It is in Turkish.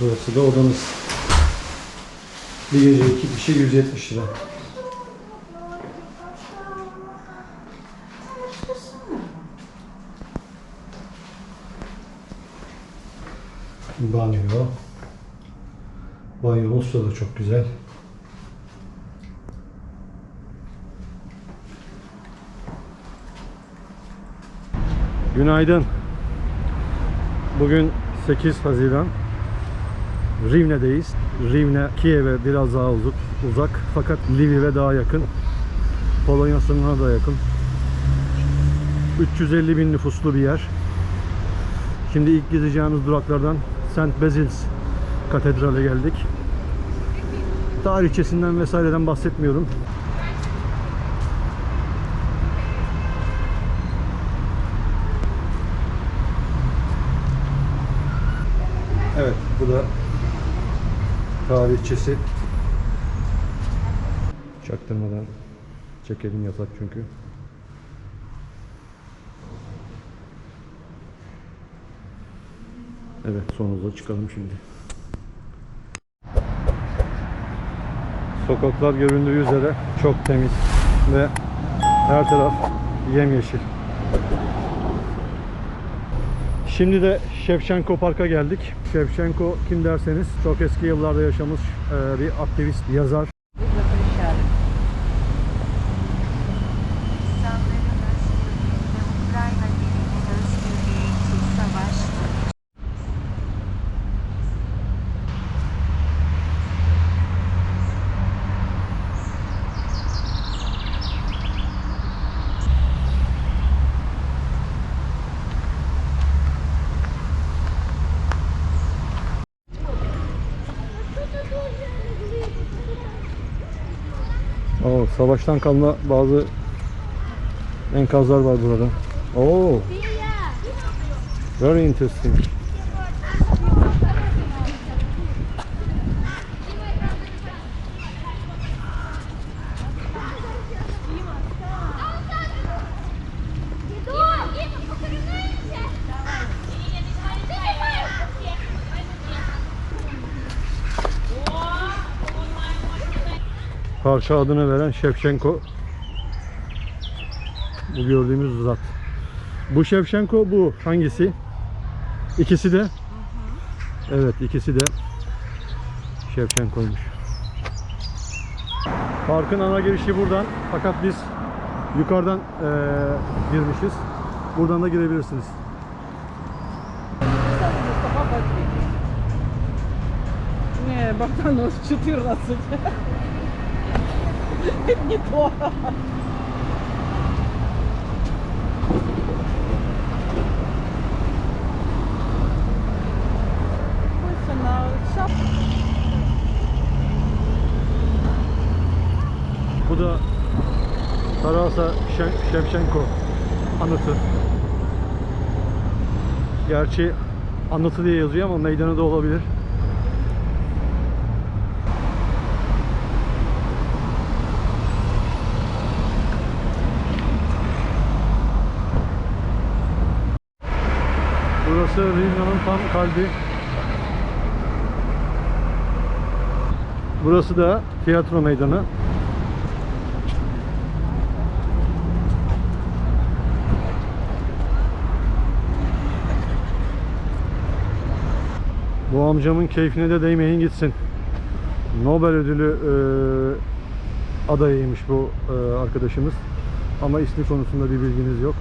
Burası da odanız. Bir gece iki kişi 170 lira. Banyo. Banyomuz da çok güzel. Günaydın. Bugün 8 Haziran. Rivne'deyiz. Rivne Kiev'e biraz daha uzak, uzak fakat Lviv'e daha yakın. Polonya sınırına da yakın. 350 bin nüfuslu bir yer. Şimdi ilk gideceğimiz duraklardan St. Basil's Katedral'e geldik. Tarihçesinden vesaireden bahsetmiyorum. Evet, bu da tarihçesi. Çaktırmadan çekelim yasak çünkü. Evet, son hıza çıkalım şimdi. Sokaklar göründüğü üzere çok temiz ve her taraf yemyeşil. Şimdi de Şevçenko Park'a geldik. Şevçenko kim derseniz çok eski yıllarda yaşamış e, bir aktivist, yazar. Savaştan kalma bazı enkazlar var burada. Oo. Very interesting. Parça adını veren Şevçenko. Bu gördüğümüz zat. Bu Şevçenko bu hangisi? İkisi de. Evet ikisi de Şevçenko'ymuş. Parkın ana girişi buradan. Fakat biz yukarıdan eee, girmişiz. Buradan da girebilirsiniz. Mustafa Батрик. Не, Богдану 14. Это не то. Больше на шап. Bu da Tarasa Şe- Şevçenko anıtı. Gerçi anıtı diye yazıyor ama meydanı da olabilir. Tam kalbi. Burası da tiyatro meydanı. Bu amcamın keyfine de değmeyin gitsin. Nobel ödülü e, adayıymış bu e, arkadaşımız. Ama ismi konusunda bir bilginiz yok.